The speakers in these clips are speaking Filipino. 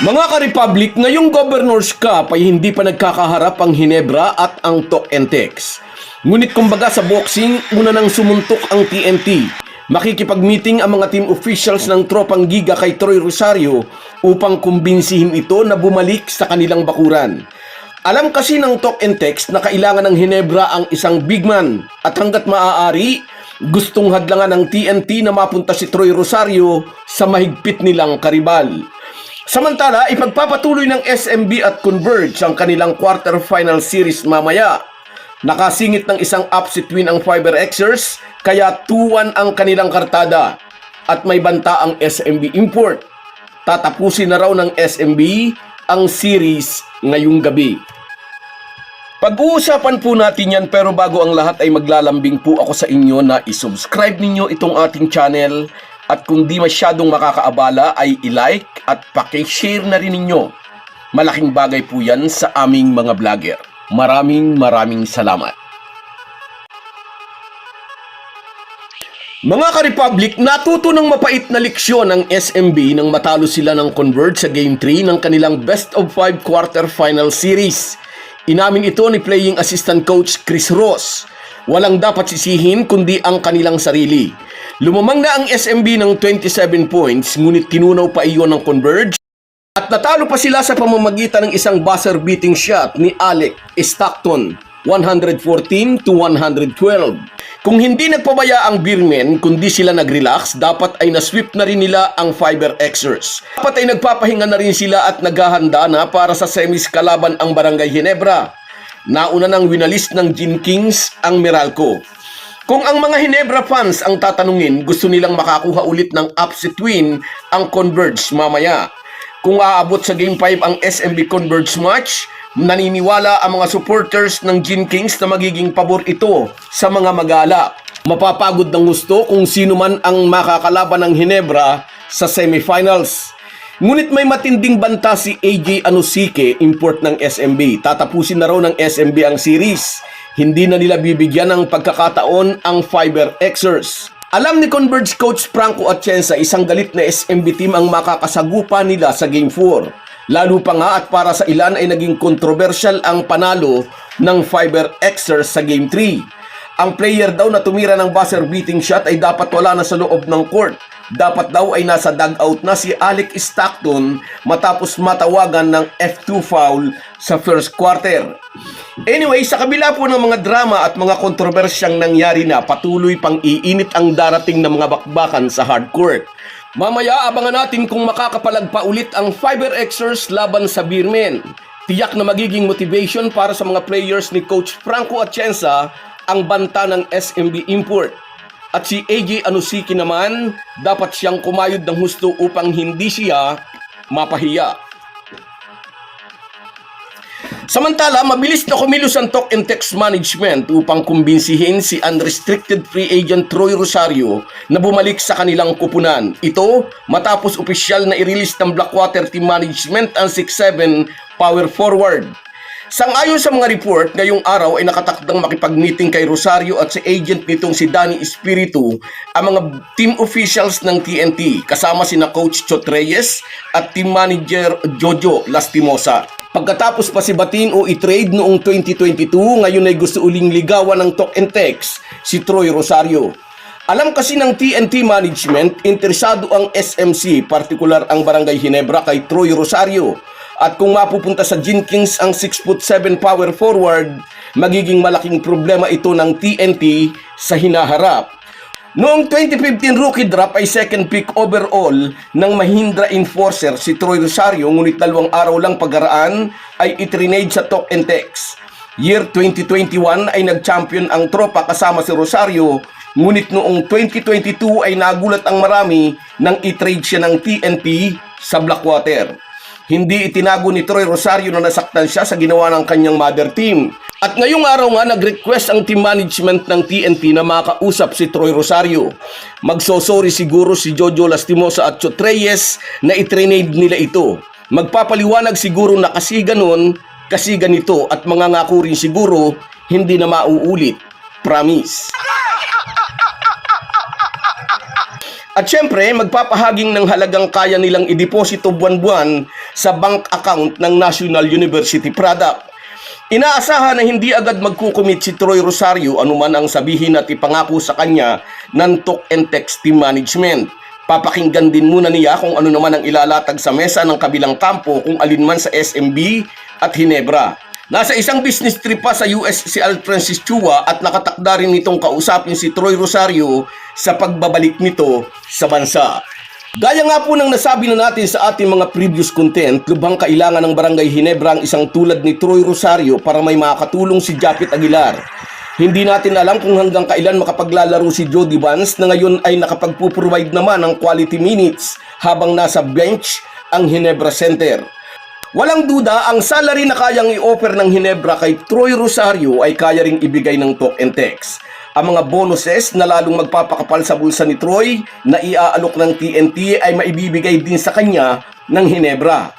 Mga ka-Republic, ngayong Governor's Cup ay hindi pa nagkakaharap ang Hinebra at ang Tok and Tex. Ngunit kumbaga sa boxing, una nang sumuntok ang TNT. Makikipag-meeting ang mga team officials ng Tropang Giga kay Troy Rosario upang kumbinsihin ito na bumalik sa kanilang bakuran. Alam kasi ng Tok and Tex na kailangan ng Hinebra ang isang big man at hanggat maaari, gustong hadlangan ng TNT na mapunta si Troy Rosario sa mahigpit nilang karibal. Samantala, ipagpapatuloy ng SMB at Converge ang kanilang quarterfinal series mamaya. Nakasingit ng isang upset win ang Fiber Xers, kaya 2-1 ang kanilang kartada. At may banta ang SMB Import. Tatapusin na raw ng SMB ang series ngayong gabi. Pag-uusapan po natin yan pero bago ang lahat ay maglalambing po ako sa inyo na isubscribe ninyo itong ating channel at kung di masyadong makakaabala ay i-like at pakishare na rin ninyo. Malaking bagay po yan sa aming mga vlogger. Maraming maraming salamat. Mga ka-Republic, natuto ng mapait na leksyon ng SMB nang matalo sila ng Converge sa Game 3 ng kanilang Best of 5 Quarter-Final Series. Inamin ito ni playing assistant coach Chris Ross. Walang dapat sisihin kundi ang kanilang sarili. Lumamang na ang SMB ng 27 points ngunit tinunaw pa iyon ng Converge at natalo pa sila sa pamamagitan ng isang buzzer-beating shot ni Alec Stockton, 114 to 112. Kung hindi nagpabaya ang Beermen, kundi sila nag-relax, dapat ay nasweep na rin nila ang Fiber Xers. Dapat ay nagpapahinga na rin sila at naghahanda na para sa semis kalaban ang Barangay Ginebra. Nauna nang winalis ng Gin Kings ang Meralco. Kung ang mga Hinebra fans ang tatanungin, gusto nilang makakuha ulit ng upset win ang Converge mamaya. Kung aabot sa Game 5 ang SMB Converge match, naniniwala ang mga supporters ng Gin Kings na magiging pabor ito sa mga magala. Mapapagod ng gusto kung sino man ang makakalaban ng Hinebra sa semifinals. Ngunit may matinding banta si AJ Anusike, import ng SMB. Tatapusin na raw ng SMB ang series. Hindi na nila bibigyan ng pagkakataon ang Fiber Xers. Alam ni Converge coach Franco Atienza isang galit na SMB team ang makakasagupa nila sa Game 4. Lalo pa nga at para sa ilan ay naging kontrobersyal ang panalo ng Fiber Xers sa Game 3. Ang player daw na tumira ng buzzer beating shot ay dapat wala na sa loob ng court. Dapat daw ay nasa dugout na si Alec Stockton matapos matawagan ng F2 foul sa first quarter. Anyway, sa kabila po ng mga drama at mga kontrobersyang nangyari na patuloy pang iinit ang darating na mga bakbakan sa hard court. Mamaya abangan natin kung makakapalag pa ulit ang Fiber Xers laban sa Beermen. Tiyak na magiging motivation para sa mga players ni Coach Franco Atienza ang banta ng SMB Import. At si AJ Anusiki naman, dapat siyang kumayod ng husto upang hindi siya mapahiya. Samantala, mabilis na kumilos ang Talk and Text Management upang kumbinsihin si unrestricted free agent Troy Rosario na bumalik sa kanilang kupunan. Ito, matapos opisyal na i-release ng Blackwater Team Management ang 6'7 power forward. Sangayon sa mga report, ngayong araw ay nakatakdang makipag-meeting kay Rosario at sa agent nitong si Danny Espiritu ang mga team officials ng TNT kasama sina Coach Chot Reyes at team manager Jojo Lastimosa. Pagkatapos pa si Batin o i-trade noong 2022, ngayon ay gusto uling ligawan ng Talk and Text si Troy Rosario. Alam kasi ng TNT Management, interesado ang SMC, partikular ang Barangay Hinebra kay Troy Rosario. At kung mapupunta sa Gin Kings ang 6'7 power forward, magiging malaking problema ito ng TNT sa hinaharap. Noong 2015 rookie draft ay second pick overall ng Mahindra Enforcer si Troy Rosario ngunit dalawang araw lang pagkaraan ay itrinade sa Talk and Text. Year 2021 ay nag-champion ang tropa kasama si Rosario ngunit noong 2022 ay nagulat ang marami nang i-trade siya ng TNT sa Blackwater. Hindi itinago ni Troy Rosario na nasaktan siya sa ginawa ng kanyang mother team. At ngayong araw nga nag-request ang team management ng TNT na makausap si Troy Rosario. Magsosorry siguro si Jojo Lastimosa at Chot Reyes na itrenade nila ito. Magpapaliwanag siguro na kasi ganun, kasi ganito at mangangako rin siguro hindi na mauulit. Promise. At syempre, magpapahaging ng halagang kaya nilang ideposito buwan-buwan sa bank account ng National University product. Inaasahan na hindi agad magkukumit si Troy Rosario anuman ang sabihin at ipangako sa kanya ng Talk and Text Team Management. Papakinggan din muna niya kung ano naman ang ilalatag sa mesa ng kabilang kampo kung alin man sa SMB at Hinebra. Nasa isang business trip pa sa US si Al Francis Chua at nakatakda rin nitong kausapin si Troy Rosario sa pagbabalik nito sa bansa. Gaya nga po ng nasabi na natin sa ating mga previous content, lubhang kailangan ng Barangay Hinebra ang isang tulad ni Troy Rosario para may makakatulong si Japit Aguilar. Hindi natin alam kung hanggang kailan makapaglalaro si Jody Vance na ngayon ay nakapagpuprovide naman ng quality minutes habang nasa bench ang Hinebra Center. Walang duda, ang salary na kayang i-offer ng Hinebra kay Troy Rosario ay kaya ring ibigay ng talk and text. Ang mga bonuses na lalong magpapakapal sa bulsa ni Troy na iaalok ng TNT ay maibibigay din sa kanya ng Hinebra.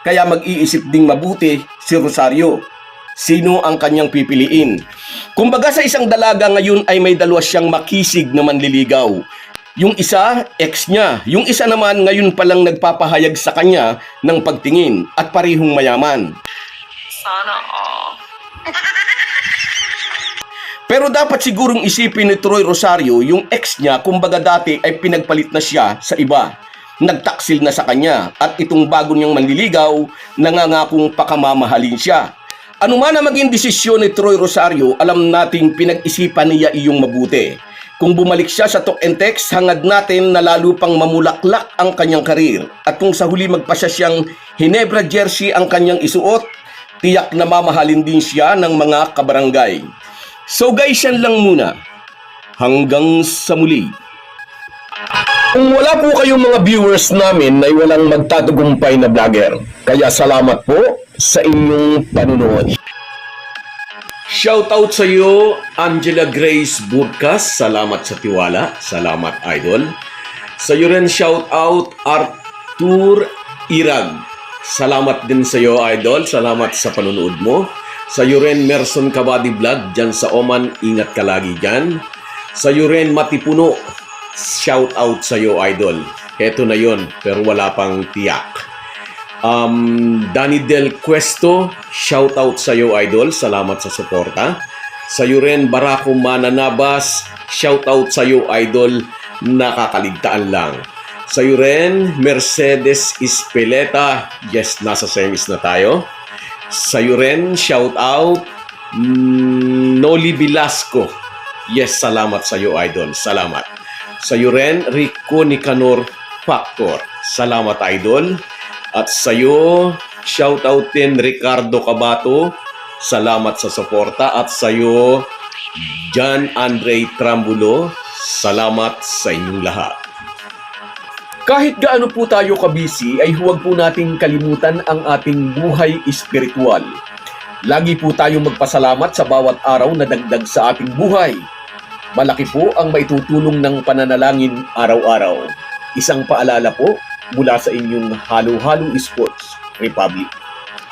Kaya mag-iisip ding mabuti si Rosario. Sino ang kanyang pipiliin? Kumbaga sa isang dalaga ngayon ay may dalawa siyang makisig na manliligaw. Yung isa, ex niya. Yung isa naman ngayon palang nagpapahayag sa kanya ng pagtingin at parihong mayaman. Sana all. Pero dapat sigurong isipin ni Troy Rosario yung ex niya kumbaga dati ay pinagpalit na siya sa iba. Nagtaksil na sa kanya at itong bago niyang manliligaw nangangakong pakamamahalin siya. Ano man ang maging desisyon ni Troy Rosario, alam nating pinag-isipan niya iyong mabuti. Kung bumalik siya sa talk and text, hangad natin na lalo pang mamulaklak ang kanyang karir. At kung sa huli magpasya siyang Hinebra jersey ang kanyang isuot, tiyak na mamahalin din siya ng mga kabarangay. So guys, yan lang muna. Hanggang sa muli. Kung wala po kayong mga viewers namin ay walang magtatagumpay na vlogger. Kaya salamat po sa inyong panunood. Shoutout sa iyo, Angela Grace Burkas. Salamat sa tiwala. Salamat, idol. Sa iyo rin, shoutout Arthur Irag. Salamat din sa iyo, idol. Salamat sa panunood mo. Sa iyo rin, Merson Kabadi Vlog. Diyan sa Oman, ingat ka lagi dyan. Sa iyo rin, Matipuno. Shoutout sa iyo, idol. Heto na yon pero wala pang tiyak. Um, Danny Del Cuesto, shout out sa iyo idol. Salamat sa suporta. Sa iyo rin Barako Mananabas, shout out sa iyo idol. Nakakaligtaan lang. Sa iyo rin Mercedes Ispeleta, yes, nasa semis na tayo. Sa iyo rin shout out mm, Noli Velasco. Yes, salamat sa iyo idol. Salamat. Sa iyo rin Rico Nicanor Factor. Salamat idol. At sa iyo, shoutout din Ricardo Cabato. Salamat sa suporta. At sa iyo, John Andre Trambulo. Salamat sa inyong lahat. Kahit gaano po tayo kabisi, ay huwag po nating kalimutan ang ating buhay espiritual. Lagi po tayong magpasalamat sa bawat araw na dagdag sa ating buhay. Malaki po ang maitutulong ng pananalangin araw-araw. Isang paalala po mula sa inyong Halo Halo Sports Republic.